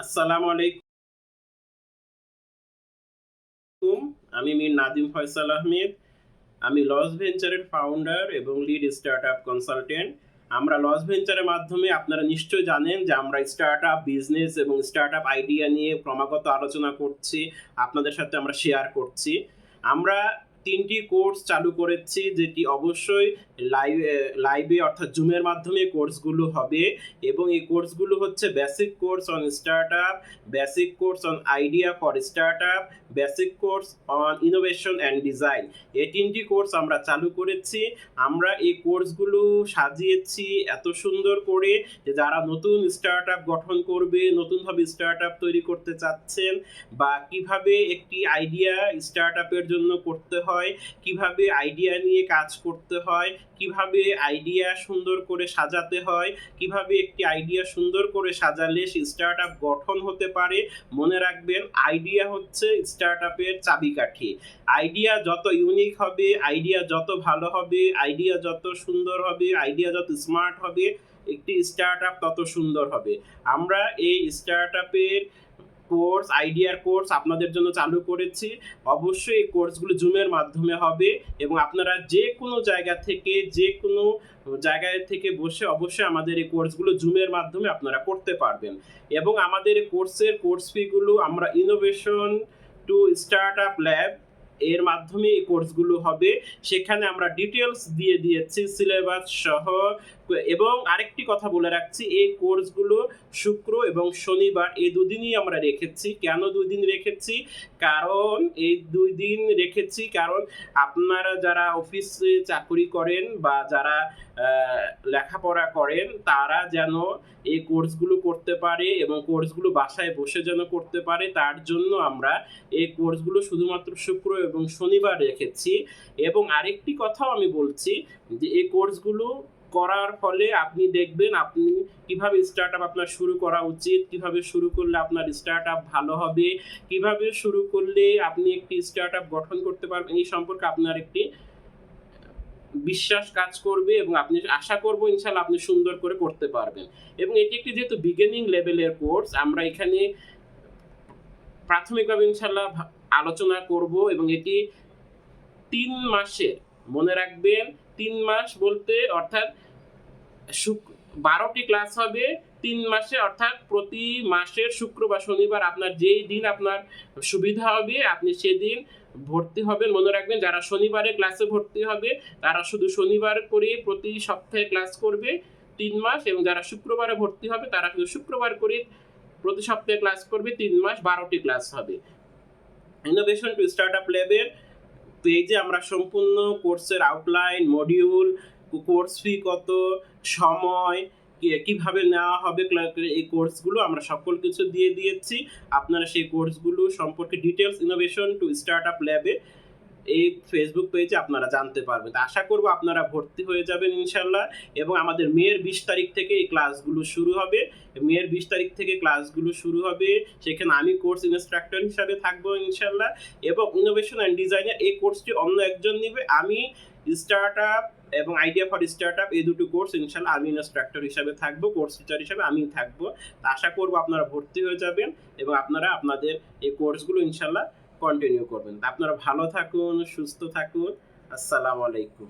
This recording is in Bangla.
আসসালামু আলাইকুম। আমি মীর নাদিম ফয়সাল আহমেদ। আমি লস ভেঞ্চারের ফাউন্ডার এবং লিড স্টার্ট আপ কনসালটেন্ট আমরা লস ভেঞ্চারের মাধ্যমে আপনারা নিশ্চয়ই জানেন যে আমরা স্টার্ট আপ বিজনেস এবং স্টার্ট আপ আইডিয়া নিয়ে ক্রমাগত আলোচনা করছি, আপনাদের সাথে আমরা শেয়ার করছি। আমরা তিনটি কোর্স চালু করেছি, যেটি অবশ্যই লাইভ লাইভে অর্থাৎ জুমের মাধ্যমে কোর্সগুলো হবে এবং এই কোর্সগুলো হচ্ছে basic course on startup basic course on idea for startup basic course on innovation and design এই তিনটি কোর্স আমরা চালু করেছি। আমরা এই কোর্সগুলো সাজিয়েছি এত সুন্দর করে যে যারা নতুন স্টার্ট আপ গঠন করবে, নতুনভাবে স্টার্ট আপ তৈরি করতে চাচ্ছেন বা কীভাবে একটি আইডিয়া স্টার্ট আপের জন্য করতে হয় কীভাবে আইডিয়া নিয়ে কাজ করতে হয়, কীভাবে আইডিয়া সুন্দর করে সাজাতে হয়, কীভাবে একটি আইডিয়া সুন্দর করে সাজালে সে স্টার্ট আপ গঠন হতে পারে, মনে রাখবেন আইডিয়া হচ্ছে স্টার্ট আপের চাবিকাঠি। আইডিয়া যত ইউনিক হবে আইডিয়া যত ভালো হবে আইডিয়া যত সুন্দর হবে আইডিয়া যত স্মার্ট হবে, একটি স্টার্ট আপ তত সুন্দর হবে। আমরা এই স্টার্ট আপের কোর্স আইডিয়ার কোর্স আপনাদের জন্য চালু করেছি। অবশ্যই এই কোর্সগুলো জুমের মাধ্যমে হবে এবং আপনারা যে কোনো জায়গা থেকে যে কোনো জায়গায় থেকে বসে অবশ্যই আমাদের এই কোর্সগুলো জুমের মাধ্যমে আপনারা করতে পারবেন। এবং আমাদের এই কোর্সের কোর্স ফিগুলো আমরা innovation to startup lab এর মাধ্যমে এই কোর্সগুলো হবে। সেখানে আমরা ডিটেলস দিয়ে দিয়েছি সিলেবাস সহ। এবং আরেকটি কথা বলে রাখছি, এই কোর্সগুলো শুক্র এবং শনিবার এই দুদিনই আমরা রেখেছি। কেন দুই দিন রেখেছি? কারণ এই দুই দিন রেখেছি কারণ আপনারা যারা অফিসে চাকরি করেন বা যারা লেখাপড়া করেন, তারা যেন এই কোর্সগুলো করতে পারে এবং কোর্সগুলো বাসায় বসে যেন করতে পারে, তার জন্য আমরা এই কোর্সগুলো শুধুমাত্র শুক্র এবং শনিবার রেখেছি। এবং আরেকটি কথাও আমি বলছি যে, এই কোর্সগুলো করার ফলে আপনি দেখবেন আপনি কীভাবে স্টার্ট আপ আপনার শুরু করা উচিত, কীভাবে শুরু করলে আপনার স্টার্ট আপ ভালো হবে, কীভাবে শুরু করলে আপনি একটি স্টার্ট আপ গঠন করতে পারবেন, এই সম্পর্কে আপনার একটি বিশ্বাস কাজ করবে এবং আপনি আশা করব ইনশাল্লাহ আপনি সুন্দর করে করতে পারবেন। এবং এটি একটি যেহেতু বিগিনিং লেভেলের কোর্স আমরা এখানে প্রাথমিকভাবে ইনশাল্লাহ আলোচনা করব এবং এটি তিন মাসের, মনে রাখবেন তিন মাস বলতে অর্থাৎ বারোটি ক্লাস হবে, তিন মাসে অর্থাৎ প্রতি মাসের শুক্র বা শনিবার আপনার যেই দিন আপনার সুবিধা হবে, আপনি সেদিন ভর্তি হবেন। মনে রাখবেন, যারা শনিবারে ক্লাসে ভর্তি হবে, তারা শুধু শনিবার করে প্রতি সপ্তাহে ক্লাস করবে তিন মাস এবং যারা শুক্রবারে ভর্তি হবে, তারা শুধু শুক্রবার করে প্রতি সপ্তাহে ক্লাস করবে তিন মাস, বারোটি ক্লাস হবে। ইনোভেশন টু স্টার্ট আপ ল্যাবের পেজে আমরা সম্পূর্ণ কোর্সের আউটলাইন মডিউল কোর্স ফি কত, সময় কীভাবে নেওয়া হবে এই কোর্সগুলো আমরা সকল কিছু দিয়ে দিয়েছি। আপনারা সেই কোর্সগুলো সম্পর্কে details innovation to startup ল্যাবে এই ফেসবুক পেজে আপনারা জানতে পারবেন। আশা করব আপনারা ভর্তি হয়ে যাবেন ইনশাল্লাহ এবং আমাদের মেয়ের বিশ তারিখ থেকে এই ক্লাসগুলো শুরু হবে। মেয়ের বিশ তারিখ থেকে ক্লাসগুলো শুরু হবে। সেখানে আমি কোর্স ইনস্ট্রাক্টর হিসাবে থাকব ইনশাল্লাহ এবং ইনোভেশন অ্যান্ড ডিজাইনার এই কোর্সটি অন্য একজন নিবে। আমি স্টার্ট আপ এবং আইডিয়া ফর স্টার্ট আপ এই দুটো কোর্স ইনশাল্লাহ আমি ইনস্ট্রাক্টর হিসাবে থাকব কোর্স টিচার হিসাবে আমি থাকব। আশা করব আপনারা ভর্তি হয়ে যাবেন এবং আপনারা আপনাদের এই কোর্সগুলো ইনশাল্লাহ কন্টিনিউ করবেন। আপনারা ভালো থাকুন সুস্থ থাকুন। আসসালামু আলাইকুম।